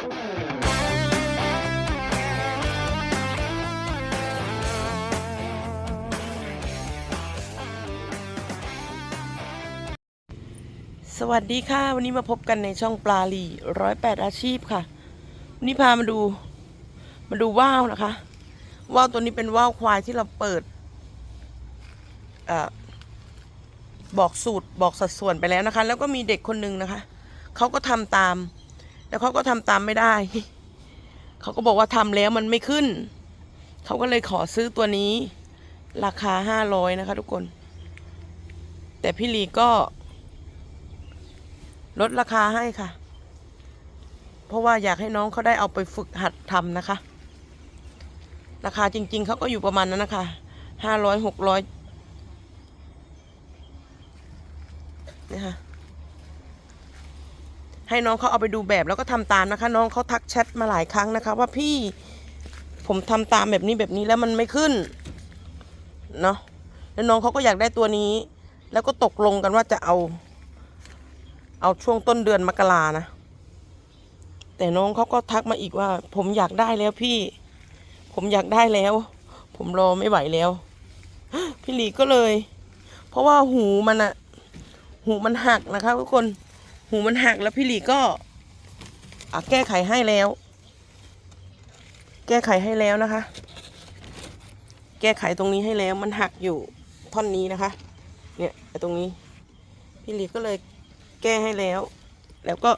สวัสดีค่ะ วันนี้มาพบกันในช่องปลาลีร้อยแปดอาชีพค่ะ วันนี้พามาดู มาดูว่าวนะคะ ว่าวตัวนี้เป็นว่าวควายที่เราเปิดอบอกสูตรบอกสัดส่วนไปแล้วนะคะ แล้วก็มีเด็กคนหนึ่งนะคะ เขาก็ทำตาม แล้วเขาก็ทำตามไม่ได้ เขาก็บอกว่าทำแล้วมันไม่ขึ้น เขาก็เลยขอซื้อตัวนี้ ราคาห้าร้อยนะคะทุกคน แต่พี่ลีก็ ลดราคาให้ค่ะ เพราะว่าอยากให้น้องเขาได้เอาไปฝึกหัดทำนะคะ ราคาจริง ๆเขาก็อยู่ประมาณนั้นนะคะห้าร้อยหกร้อยนี่ค่ะ ให้น้องเขาเอาไปดูแบบแล้วก็ทำตามนะคะ น้องเขาทักแชทมาหลายครั้งนะคะ ว่าพี่ผมทำตามแบบนี้แบบนี้แล้วมันไม่ขึ้นเนาะแล้วน้องเขาก็อยากได้ตัวนี้ แล้วก็ตกลงกันว่าจะเอา เอาช่วงต้นเดือนมกรานะ แต่น้องเขาก็ทักมาอีกว่า ผมอยากได้แล้วพี่ ผมอยากได้แล้ว ผมรอไม่ไหวแล้ว พี่หลีก็เลย เพราะว่าหูมันอะหูมันหักนะคะทุกคน หูมันหักแล้วพี่หลีก็แก้ไขให้แล้ว แก้ไขให้แล้วนะคะ แก้ไขตรงนี้ให้แล้วมันหักอยู่ท่อนนี้นะคะ เนี่ยตรงนี้ พี่หลีก็เลยแก้ให้แล้ว แล้วก็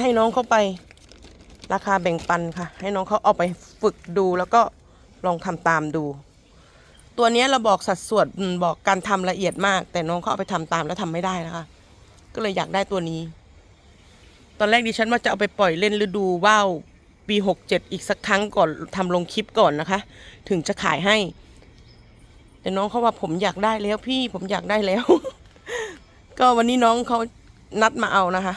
ให้น้องเขาไปราคาแบ่งปันค่ะ ให้น้องเขาเอาไปฝึกดูแล้วก็ลองทำตามดู ตัวนี้เราบอกสัดส่วนบอกการทำละเอียดมาก แต่น้องเขาเอาไปทำตามแล้วทำไม่ได้นะคะ ก็เลยอยากได้ตัวนี้ ตอนแรกดิฉันว่าจะเอาไปปล่อยเล่นฤดูว่าวปีหกเจ็ดอีกสักครั้งก่อนทำลงคลิปก่อนนะคะ ถึงจะขายให้ แต่น้องเขาว่าผมอยากได้แล้วพี่ผมอยากได้แล้ว ก็วันนี้น้องเขานัดมาเอานะคะ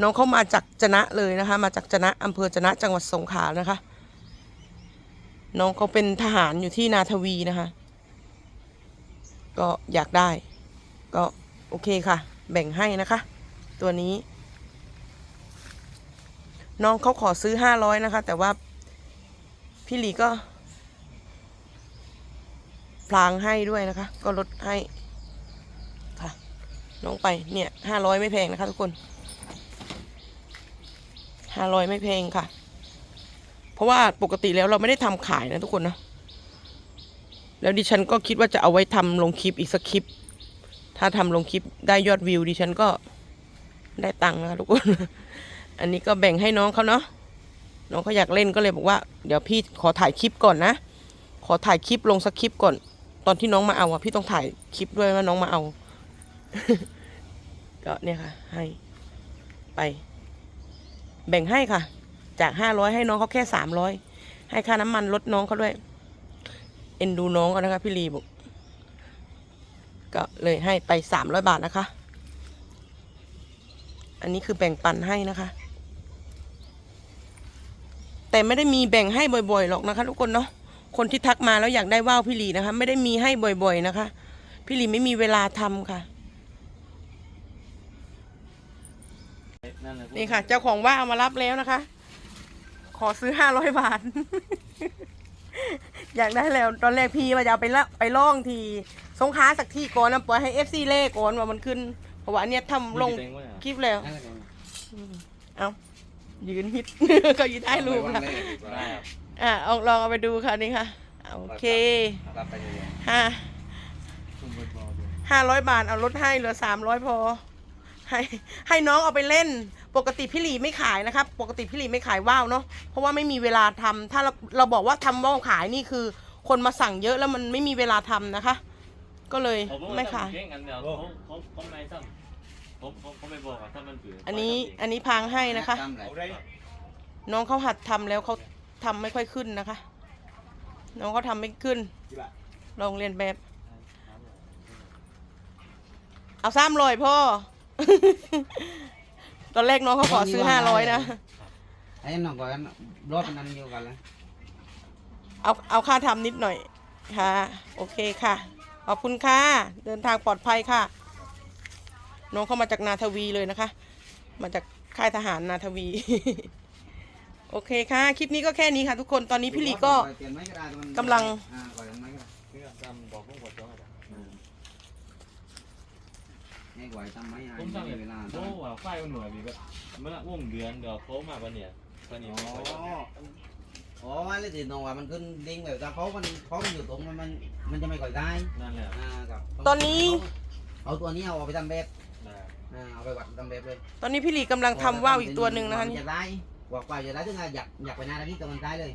น้องเขามาจากจนะเลยนะคะ มาจากจนะอำเภอจนะจังหวัดสงขลานะคะ น้องเขาเป็นทหารอยู่ที่นาทวีนะคะ ก็อยากได้ ก็โอเคค่ะ แบ่งให้นะคะ ตัวนี้ น้องเขาขอซื้อห้าร้อยนะคะ แต่ว่าพี่หลีก็พลางให้ด้วยนะคะ ก็ลดให้ค่ะ น้องไปเนี่ยห้าร้อยไม่แพงนะคะ ทุกคนห้าร้อยไม่แพงค่ะ เพราะว่าปกติแล้วเราไม่ได้ทำขายนะทุกคนนะแล้วดิฉันก็คิดว่าจะเอาไว้ทำลงคลิปอีกสักคลิป ถ้าทำลงคลิปได้ยอดวิวดิฉันก็ได้ตังค์นะทุกคน อันนี้ก็แบ่งให้น้องเขาเนาะ น้องเขาอยากเล่นก็เลยบอกว่า เดี๋ยวพี่ขอถ่ายคลิปก่อนนะ ขอถ่ายคลิปลงสักคลิปก่อน ตอนที่น้องมาเอาอะพี่ต้องถ่ายคลิปด้วยว่าน้องมาเอา ก็เนี่ยค่ะ ให้ ไป แบ่งให้ค่ะ จากห้าร้อยให้น้องเขาแค่สามร้อย ให้ค่าน้ำมันลดน้องเขาด้วย เอ็นดูน้องเขานะคะพี่ลีบอก ก็เลยให้ไปสามร้อยบาทนะคะ อันนี้คือแบ่งปันให้นะคะ แต่ไม่ได้มีแบ่งให้บ่อยๆหรอกนะคะ ทุกคนเนาะคนที่ทักมาแล้วอยากได้ว่าวพี่ลีนะคะ ไม่ได้มีให้บ่อย ๆนะคะ พี่ลีไม่มีเวลาทำค่ะ นี่ค่ะ เจ้าของว่าเอามารับแล้วนะคะ ขอซื้อห้าร้อยบาท อยากได้แล้ว ตอนแรกพี่ว่าจะเอาไปละไปล่องทีสงขลาสักที่ก่อนนะปล่อยให้เอฟซีเล่ก่อนว่ามันขึ้น เพราะว่าอันเนี้ยทำลงคลิปแล้ว เอายืนฮิต ก็ยืนได้รูปแล้วอะเอาลองเอาไปดูค่ะนี่ค่ะอะ โอเคห้าห้าร้อยบาทเอาลดให้เหลือสามร้อยพอ ให้ให้น้องเอาไปเล่น ปกติพี่หลีไม่ขายนะครับ ปกติพี่หลีไม่ขายว่าวเนาะเพราะว่าไม่มีเวลาทำถ้าเราเราบอกว่าทำว่าวขายนี่คือ คนมาสั่งเยอะแล้วมันไม่มีเวลาทำนะคะ ก็เลยไม่ขายอันนี้อันนี้พังให้นะคะ น้องเขาหัดทำแล้วเขาทำไม่ค่อยขึ้นนะคะ น้องเขาทำไม่ขึ้น ลองเรียนแบบ เอาซ้ำลอยพ่อ ตอนแรกน้องเขาขอซื้อห้าร้อยนะไอ้น้องก็รถนั้นอยู่กันแล้วเอาเอาค่าทำนิดหน่อยค่ะ โอเคค่ะ ขอบคุณค่ะ เดินทางปลอดภัยค่ะ น้องเข้ามาจากนาทวีเลยนะคะ มาจากค่ายทหารนาทวี โอเคค่ะ คลิปนี้ก็แค่นี้ค่ะทุกคน ตอนนี้พี่หลีก็เปลี่ยนไม้ก็ได้แต่มันกำลัง อ่าก่อนไม้ก็ได้ เพื่อจำบอกพวกกดจ้องอะไร ให้ไหวทำไม้ให้ผมสั่งไม่เลยมีเวลาโอ้ว่าไฟมันหน่วยบีแบบเมื่อวงเดือนเดี๋ยวเขามาวันเนี่ยวันนี้อ๋ออ๋อว่าเลยติดนองว่ามันขึ้นดิ้งแบบแต่เพราะมันเพราะมันอยู่ตรงมันมันมันจะไม่ค่อยได้นั่นแหละอ่าครับตอนนี้ เอาตัวนี้เอาไปทำแบบนะอ่าเอาไปวัดทำแบบเลย ตอนนี้พี่หลีกำลังทำว่าวอีกตัวหนึ่งนะคะมันี่จะได้กว่ากว่าจะได้ถึงอยากอยากไปหน้าที่ตัวมันได้เลย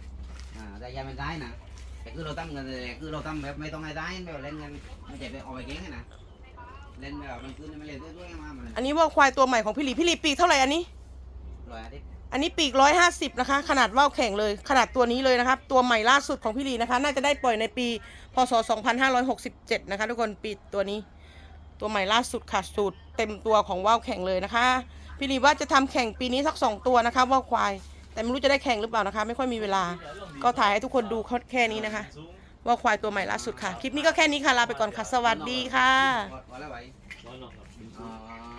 อ่าแต่ยามันได้นะแต่คือเราทำกันแต่คือเราทำแบบไม่ต้องให้ได้แบบเล่นกันไม่ใช่ไปเอาไปเก่งไงนะ เล่นแบบมันขึ้นไม่เล่นด้วยๆมามันอันนี้ว่าวควายตัวใหม่ของพี่หลีพี่หลีปีกเท่าไหร่อันนี้ลอยอาทิตย์อันนี้ปีกร้อยห้าสิบนะคะ ขนาดว่าวแข่งเลย ขนาดตัวนี้เลยนะครับ ตัวใหม่ล่าสุดของพี่หลีนะคะ น่าจะได้ปล่อยในปีพศ2567นะคะทุกคนปีตัวนี้ ตัวใหม่ล่าสุดค่ะสูตรเต็มตัวของว่าวแข่งเลยนะคะ พี่หลีว่าจะทำแข่งปีนี้สักสองตัวนะคะว่าวควาย แต่ไม่รู้จะได้แข่งหรือเปล่านะคะ ไม่ค่อยมีเวลา ก็ถ่ายให้ทุกคนดูแค่นี้นะคะ ว่าวควายตัวใหม่ล่าสุดค่ะ คลิปนี้ก็แค่นี้ค่ะ ลาไปก่อนค่ะ สวัสดีค่ะพอพอแล้วไหวร้อนลงครับอ่า